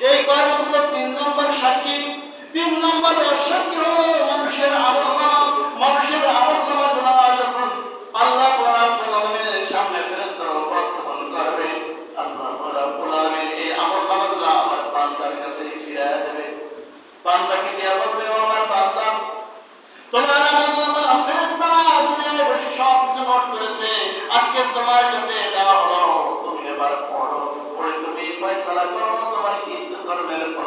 এই কর্মগুলো তিন নম্বর সাক্ষী। তিন নম্বর হলো মানুষের মানুষের আল্লাহ আমার সব করেছে। আজকে তোমার কাছে দেওয়া হলো তুমি এবার পড়ো পড়ে তুমি ফয়সালা করো তোমার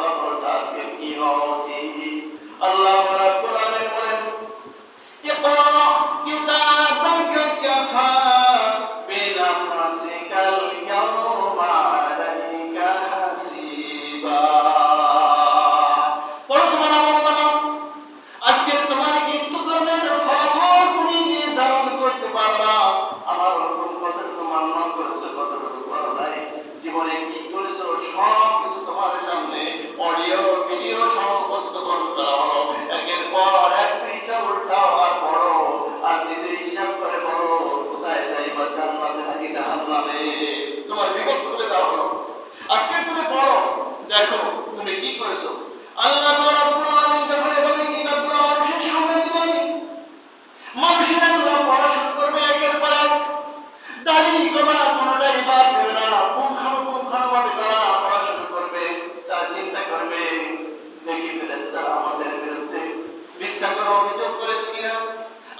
জাহান্নামে তোমার বিপদ তুলে দেওয়া হলো। আজকে তুমি পড়ো দেখো, তুমি কি করেছ? আল্লাহ মানুষের সামনে করবে একের পর এক। দাড়ি কমা কোনোটাই বাদ দেবে না পুঙ্খানুপুঙ্খানুভাবে তারা পড়া শুরু করবে, তারা চিন্তা করবে, দেখি ফেরেশতারা আমাদের বিরুদ্ধে মিথ্যা করে অভিযোগ করেছে কিনা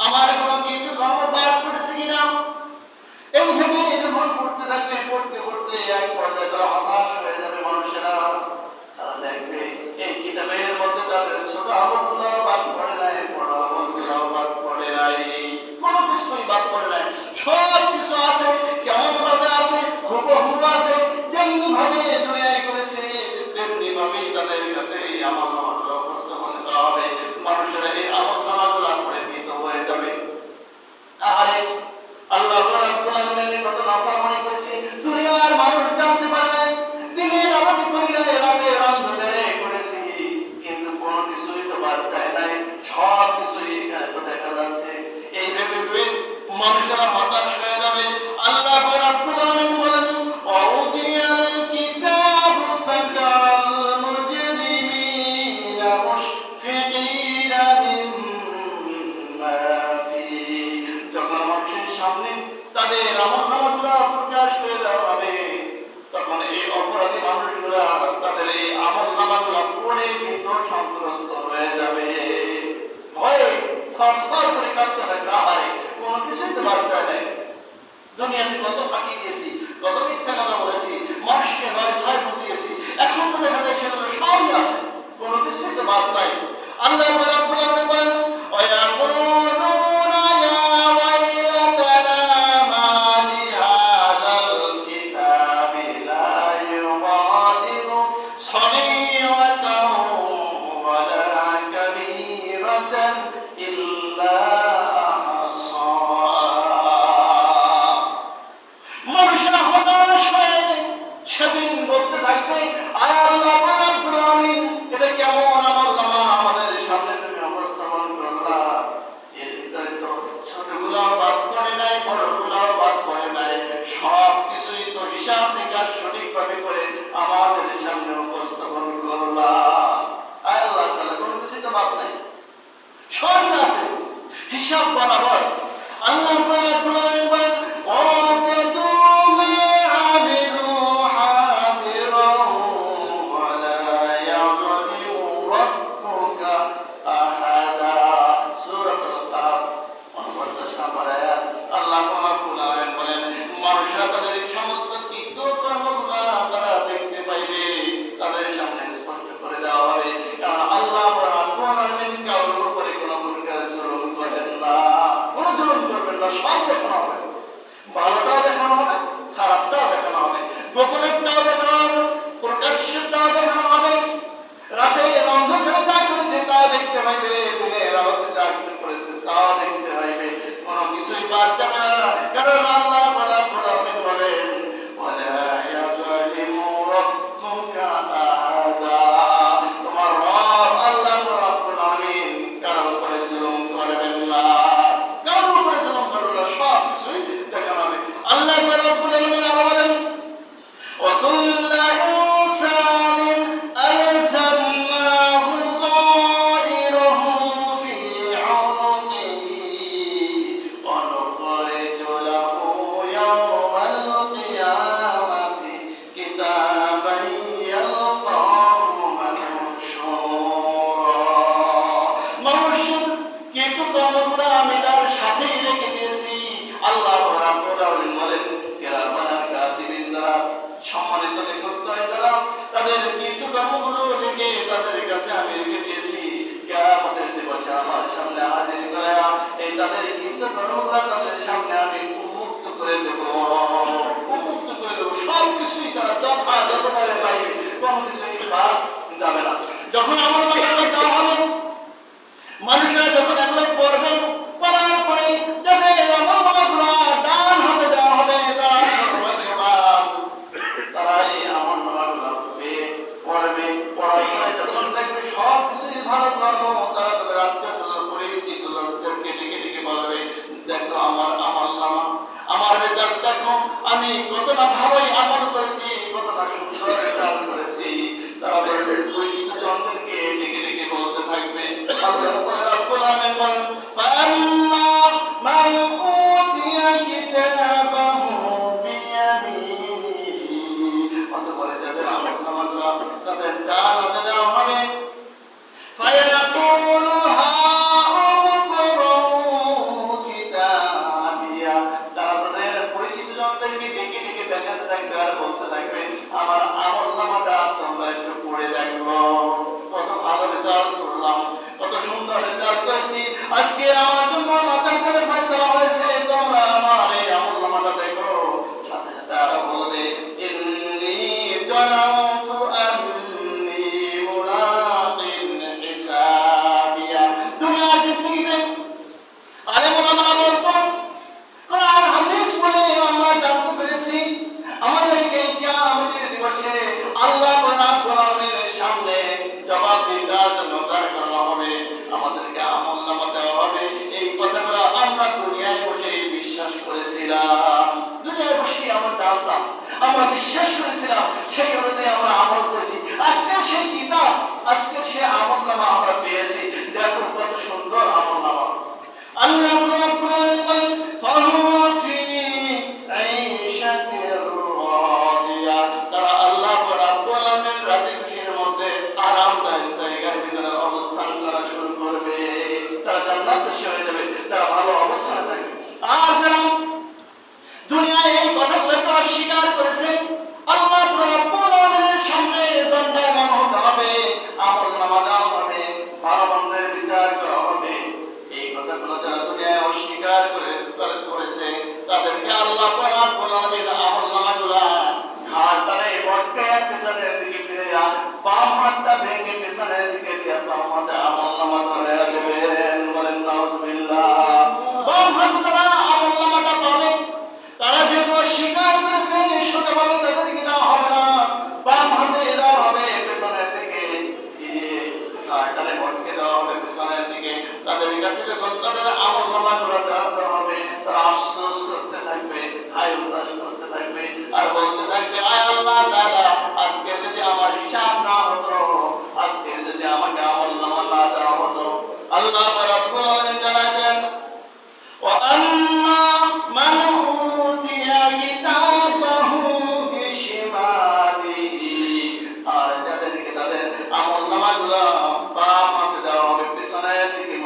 আমার কোনো কিছু খবর বার করেছে কিনা এইভাবে যখন পড়তে থাকবে পড়তে পর্যায়ে তারা হতাশ হয়ে যাবে মানুষেরা তারা দেখবে এই কিতাবের মধ্যে তাদের ছোট আমলগুলো পড়ে কিন্তু সন্ত্রস্ত হয়ে যাবে। ভয়ে থর থর করে কাঁদতে হয় কাহারে কোনো কিছুই তো বাদ যায় নাই দুনিয়াতে কত ফাঁকি দিয়েছি, কত মিথ্যা কথা বলেছি, মানুষকে নয় ছয় বুঝিয়েছি এখন তো দেখা যায় সেগুলো সবই আছে, কোনো কিছুই তো বাদ নাই। আল্লাহ রাব্বুল আলামিন বলেন शांत भाव সুন্দর করে উল্লাহ সামনে একবার বলতে থাকবে আমার আমল তোমরা একটু পড়ে দেখো। কত ভালো রেজাল্ট করলাম, কত সুন্দর রেজাল্ট করেছি। আজকে আমার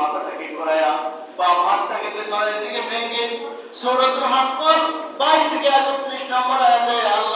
মাথাটাকে ঘোরায়া বা হাতটাকে পেছনের দিকে ভেঙে সূরাতুল হাক্কর 22 থেকে 31 নম্বর আয়াতে আল্লাহ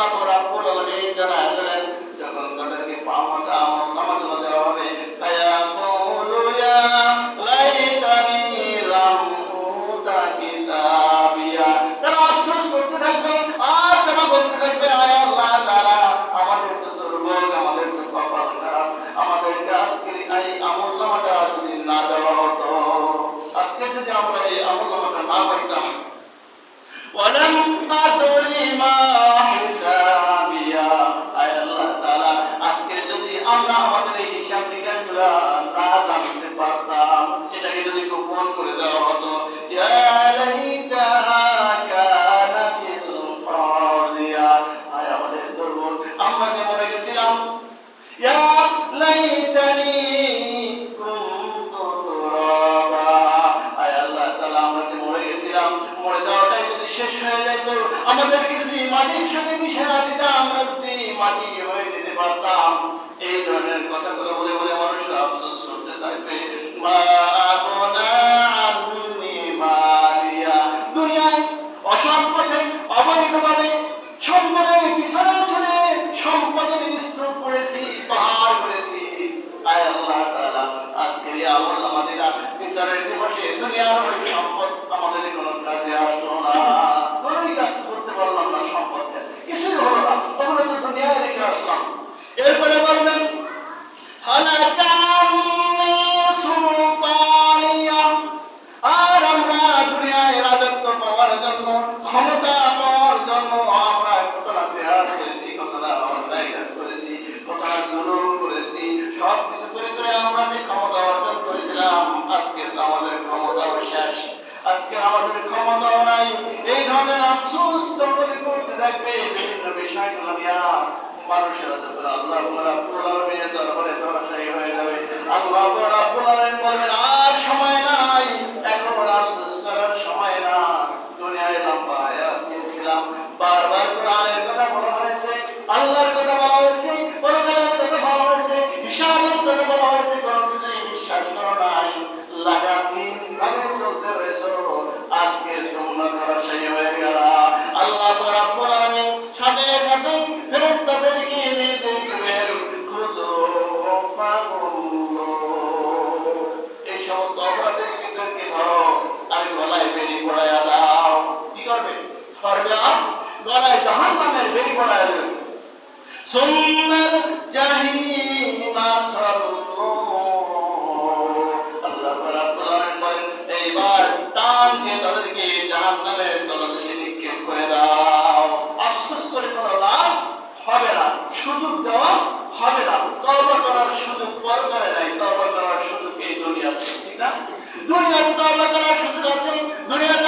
বিভিন্ন বিষয়গুলো নিয়ে মানুষের আল্লাহ ثم করে দাও। হবে না, সুযোগ দেওয়া হবে না। তওবা করার সুযোগ পরকালে নাই, তওবা করার সুযোগ এই দুনিয়াতে, ঠিক না? দুনিয়াতে তওবা করার সুযোগ আছে, দুনিয়াতে